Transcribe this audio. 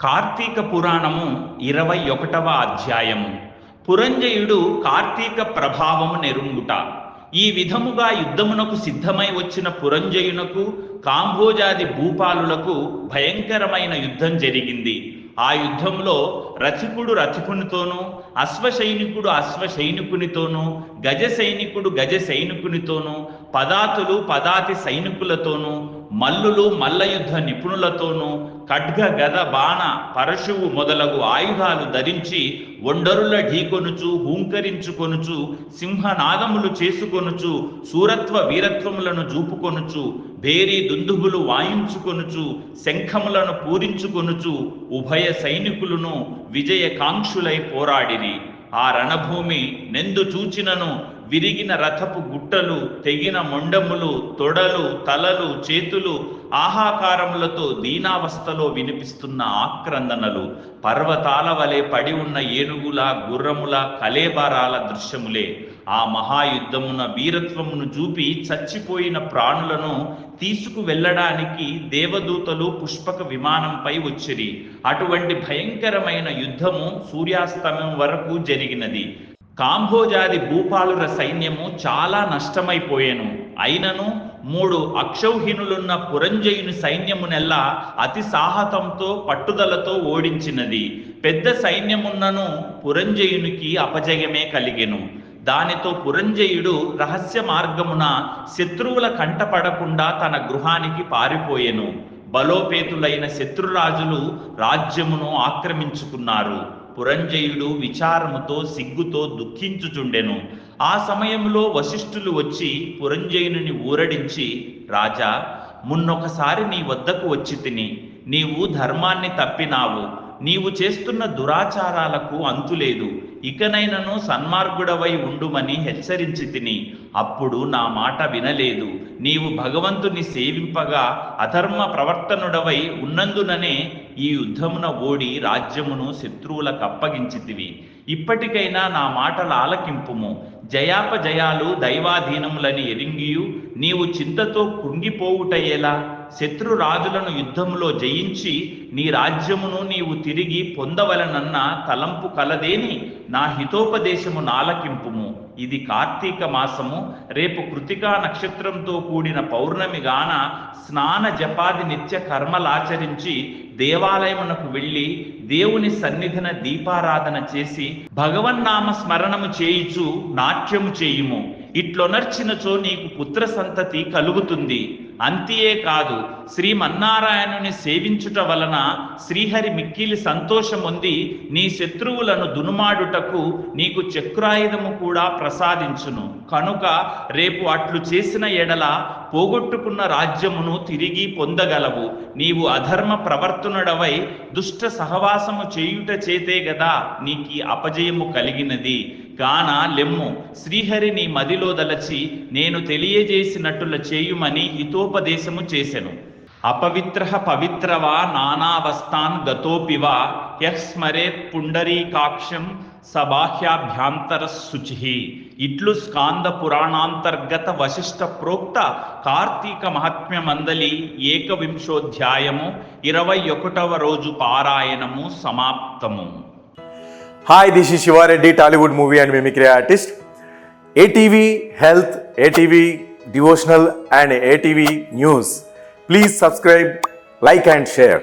కార్తీక పురాణము ఇరవై ఒకటవ అధ్యాయము. పురంజయుడు కార్తీక ప్రభావము నెరుంగుట. ఈ విధముగా యుద్ధమునకు సిద్ధమై వచ్చిన పురంజయునకు కాంభోజాది భూపాలులకు భయంకరమైన యుద్ధం జరిగింది. ఆ యుద్ధంలో రథికుడు రథికునితోనూ అశ్వసైనికుడు అశ్వసైనికునితోనూ గజ సైనికుడు గజ సైనికునితోనూ పదాతులు పదాతి సైనికులతోనూ మల్లులు మల్లయుద్ధ నిపుణులతోనూ ఖడ్గ గద బాణ పరశువు మొదలగు ఆయుధాలు ధరించి ఒండరుల ఢీకొనుచు హూంకరించుకొనుచు సింహనాదములు చేసుకొనుచు సూరత్వ వీరత్వములను చూపుకొనుచు భేరీ దుందుబులు వాయించుకొనుచు శంఖములను పూరించుకొనుచు ఉభయ సైనికులను విజయకాంక్షులై పోరాడిరి. ఆ రణభూమి నెందు చూచినను విరిగిన రథపు గుట్టలు తెగిన మొండములు తొడలు తలలు చేతులు ఆహాకారములతో దీనావస్థలో వినిపిస్తున్న ఆక్రందనలు పర్వతాల వలె పడి ఉన్న ఏనుగుల గుర్రముల కలేబారాల దృశ్యములే. ఆ మహాయుద్ధమున వీరత్వమును చూపి చచ్చిపోయిన ప్రాణులను తీసుకు వెళ్ళడానికి దేవదూతలు పుష్పక విమానంపై వచ్చిరి. అటువంటి భయంకరమైన యుద్ధము సూర్యాస్తమయం వరకు జరిగినది. కాంభోజాది భూపాలుర సైన్యము చాలా నష్టమైపోయెను. అయినను మూడు అక్షౌహినులున్న పురంజయుని సైన్యమునెల్లా అతి సాహతంతో పట్టుదలతో ఓడించినది. పెద్ద సైన్యమున్నను పురంజయునికి అపజయమే కలిగెను. దానితో పురంజయుడు రహస్య మార్గమున శత్రువుల కంటపడకుండా తన గృహానికి పారిపోయెను. బలోపేతులైన శత్రురాజులు రాజ్యమును ఆక్రమించుకున్నారు. పురంజయుడు విచారముతో సిగ్గుతో దుఃఖించుచుండెను. ఆ సమయంలో వశిష్ఠులు వచ్చి పురంజయుని ఊరడించి రాజా మున్నొకసారి నీ వద్దకు వచ్చి తిని. నీవు ధర్మాన్ని తప్పినావు. నీవు చేస్తున్న దురాచారాలకు అంతులేదు. ఇకనైనను సన్మార్గుడవై ఉండుమని హెచ్చరించి తిని. అప్పుడు నా మాట వినలేదు. నీవు భగవంతుని సేవింపగా అధర్మ ప్రవర్తనుడవై ఉన్నందుననే ఈ యుద్ధమున ఓడి రాజ్యమును శత్రువులకు అప్పగించితివి. ఇప్పటికైనా నా మాటల ఆలకింపుము. జయాపజయాలు దైవాధీనములని ఎరింగియు. నీవు చింతతో కుంగిపోవుటయేలా శత్రు రాజులను యుద్ధములో జయించి నీ రాజ్యమును నీవు తిరిగి పొందవలనన్న తలంపు కలదేని నా హితోపదేశము నాలకింపుము. ఇది కార్తీక మాసము. రేపు కృతికా నక్షత్రంతో కూడిన పౌర్ణమి గాన స్నాన జపాది నిత్య కర్మలాచరించి దేవాలయమునకు వెళ్ళి దేవుని సన్నిధిన దీపారాధన చేసి భగవన్నామ స్మరణము చేయుచు నాట్యము చేయుము. ఇట్లొనర్చినచో నీకు పుత్ర సంతతి కలుగుతుంది. అంతియే కాదు శ్రీమన్నారాయణుని సేవించుట వలన శ్రీహరి మిక్కిలి సంతోషముంది నీ శత్రువులను దునుమాడుటకు నీకు చక్రాయుధము కూడా ప్రసాదించును. కనుక రేపు అట్లు చేసిన ఎడల పోగొట్టుకున్న రాజ్యమును తిరిగి పొందగలవు. నీవు అధర్మ ప్రవర్తనుడవై దుష్ట సహవాసము చేయుట చేతే గదా నీకి అపజయము కలిగినది. గాన లెమ్ము. శ్రీహరిని మదిలో దలచి నేను తెలియజేసినట్టుల చేయుమని హితోపదేశము చేసెను. అపవిత్ర పవిత్రవా నానావస్థాన్ గతోపివా యస్మరేత్ పుండరీకాక్షం సబాహ్యాభ్యాంతర శుచి ఇట్లు స్కాంద పురాణాంతర్గత వశిష్ట ప్రోక్త కార్తీక మహాత్మ్య మందలి ఏకవింశోధ్యాయము ఇరవై ఒకటవ రోజు పారాయణము సమాప్తము. Hi, this is Shiva Reddy, Tollywood movie and mimicry artist. ATV Health, ATV Devotional, and ATV News. Please subscribe, like, and share.